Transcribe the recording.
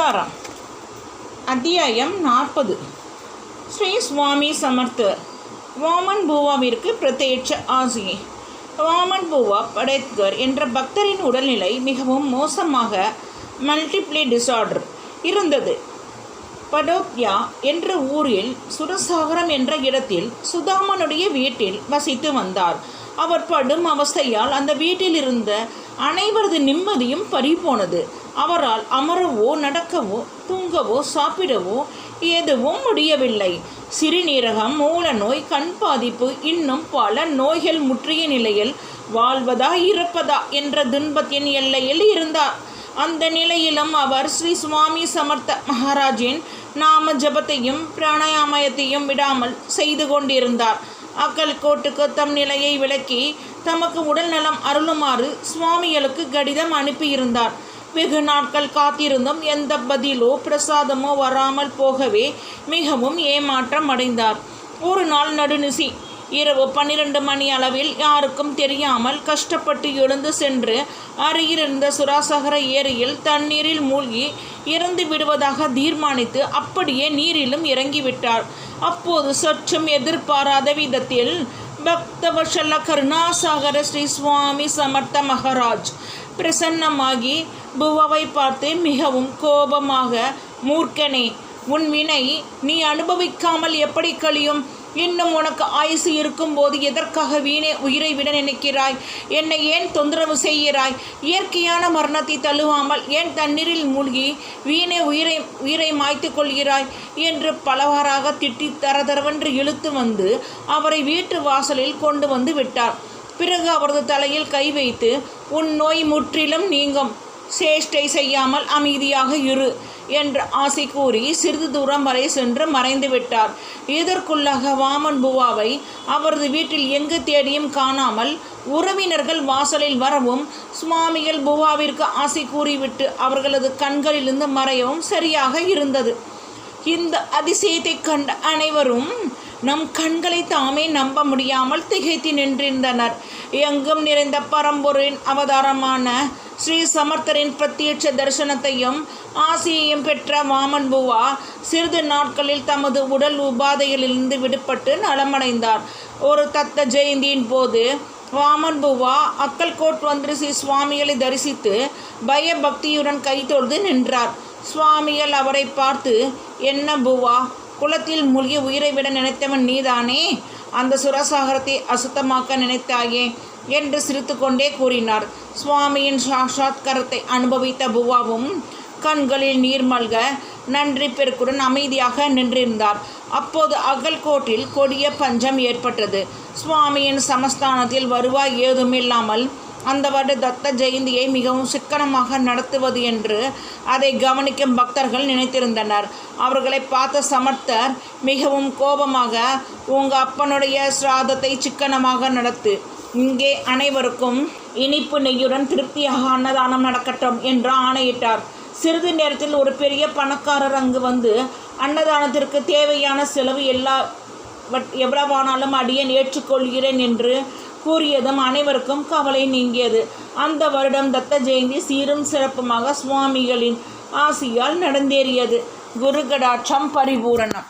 நமஸ்காரம் அத்தியாயம் நாற்பது. ஸ்ரீ சுவாமி சமர்த்தர் வாமன் பூவாவிற்கு பிரத்யட்ச ஆசி. வாமன் பூவா படேத்கர் என்ற பக்தரின் உடல்நிலை மிகவும் மோசமாக மல்டிப்ளே டிசார்டர் இருந்தது. படோப்யா என்ற ஊரில் சுரசாகரம் என்ற இடத்தில் சுதாமனுடைய வீட்டில் வசித்து வந்தார். அவர் படும் அவஸ்தையால் அந்த வீட்டில் இருந்த அனைவரது நிம்மதியும் பறிபோனது. அவரால் அமரவோ நடக்கவோ தூங்கவோ சாப்பிடவோ எதுவும் முடியவில்லை. சிறுநீரகம் மூலநோய் கண் பாதிப்பு இன்னும் பல நோய்கள் முற்றிய நிலையில் வாழ்வதா இறப்பதா என்ற துன்பத்தின் எல்லையில் இருந்தார். அந்த நிலையிலும் அவர் ஸ்ரீ சுவாமி சமர்த்த மகாராஜின் நாம ஜபத்தையும் பிராணாயாமயத்தையும் விடாமல் செய்து கொண்டிருந்தார். அக்கல்கோட்டுக்கு தம் நிலையை விளக்கி தமக்கு உடல் நலம் அருளுமாறு சுவாமிகளுக்கு கடிதம் அனுப்பியிருந்தார். வெகு நாட்கள் காத்திருந்தும் எந்த பதிலோ பிரசாதமோ வராமல் போகவே மிகவும் ஏமாற்றம் அடைந்தார் ஒரு நாள் நடுநிசி இரவு பன்னிரண்டு மணி அளவில் யாருக்கும் தெரியாமல் கஷ்டப்பட்டு எழுந்து சென்று அருகிலிருந்த சுராசகர ஏரியில் தண்ணீரில் மூழ்கி இறந்து விடுவதாக தீர்மானித்து அப்படியே நீரிலும் இறங்கிவிட்டார். அப்போது சற்றும் எதிர்பாராத விதத்தில் பக்தவசல கருணாசாகர ஸ்ரீ சுவாமி சமர்த்த மகராஜ் பிரசன்னமாகி புவாவை பார்த்து மிகவும் கோபமாக மூர்க்கனே உன் வினை நீ அனுபவிக்காமல் எப்படி கழியும்? இன்னும் உனக்கு ஆயுசு இருக்கும்போது எதற்காக வீணே உயிரை விட நினைக்கிறாய்? என்னை ஏன் தொந்தரவு செய்கிறாய்? இயற்கையான மரணத்தை தழுவாமல் ஏன் தண்ணீரில் மூழ்கி வீணே உயிரை உயிரை மாய்த்து கொள்கிறாய்? என்று பலவாறாக திட்டி தரதரவென்று இழுத்து வந்து அவரை வீட்டு வாசலில் கொண்டு வந்து விட்டார். பிறகு அவரது தலையில் கை வைத்து உன் நோய் முற்றிலும் நீங்கும். சேஷ்டை செய்யாமல் அமைதியாக இரு. என்று ஆசை கூறி சிறிது தூரம் வரை சென்று மறைந்து விட்டார். இதற்குள்ளாக வாமன் புவாவை அவரது வீட்டில் எங்கு தேடியும் காணாமல் உறவினர்கள் வாசலில் வரவும் சுவாமிகள் புவாவிற்கு ஆசை கூறிவிட்டு அவர்களது கண்களிலிருந்து மறையவும் சரியாக இருந்தது. இந்த அதிசயத்தை கண்ட அனைவரும் நம் கண்களை தாமே நம்ப முடியாமல் திகைத்து நின்றிருந்தனர். எங்கும் நிறைந்த பரம்பொருளின் அவதாரமான ஸ்ரீ சமர்த்தரின் பிரத்யட்ச தரிசனத்தையும் ஆசியையும் பெற்ற வாமன் புவா சிறிது நாட்களில் தமது உடல் உபாதைகளிலிருந்து விடுபட்டு நலமடைந்தார். ஒரு தத்த ஜெயந்தியின் போது வாமன் புவா அக்கல்கோட் வந்து ஸ்ரீ சுவாமிகளை தரிசித்து பயபக்தியுடன் கைத்தொழுது நின்றார். சுவாமிகள் அவரை பார்த்து என்ன புவா குளத்தில் மூழ்கி உயிரை விட நினைத்தவன் நீதானே? அந்த சுரசாகரத்தை அசுத்தமாக்க நினைத்தாயே என்று சிரித்து கொண்டே கூறினார். சுவாமியின் சாஷாத்கரத்தை அனுபவித்த புவாவும் கண்களில் நீர் மல்க நன்றி பெருக்குடன் அமைதியாக நின்றிருந்தார். அப்போது அகல்கோட்டில் கொடிய பஞ்சம் ஏற்பட்டது. சுவாமியின் சமஸ்தானத்தில் வருவாய் ஏதுமில்லாமல் அந்த வருட தத்த ஜெயந்தியை மிகவும் சிக்கனமாக நடத்துவது என்று அதை கவனிக்கும் பக்தர்கள் நினைத்திருந்தனர். அவர்களை பார்த்த சமர்த்தர் மிகவும் கோபமாக உங்கள் அப்பனுடைய சிராதத்தை சிக்கனமாக நடத்து. இங்கே அனைவருக்கும் இனிப்பு நெய்யுடன் திருப்தியாக அன்னதானம் நடக்கட்டும் என்று ஆணையிட்டார். சிறிது நேரத்தில் ஒரு பெரிய பணக்காரர் அங்கு வந்து அன்னதானத்திற்கு தேவையான செலவு எல்லா எவ்வளவானாலும் அடியேன் ஏற்றுக்கொள்கிறேன் என்று கூறியதும் அனைவருக்கும் கவலை நீங்கியது. அந்த வருடம் தத்த ஜெயந்தி சீரும் சிறப்புமாக சுவாமிகளின் ஆசியால் நடந்தேறியது. குருகடாட்சம் பரிபூரணம்.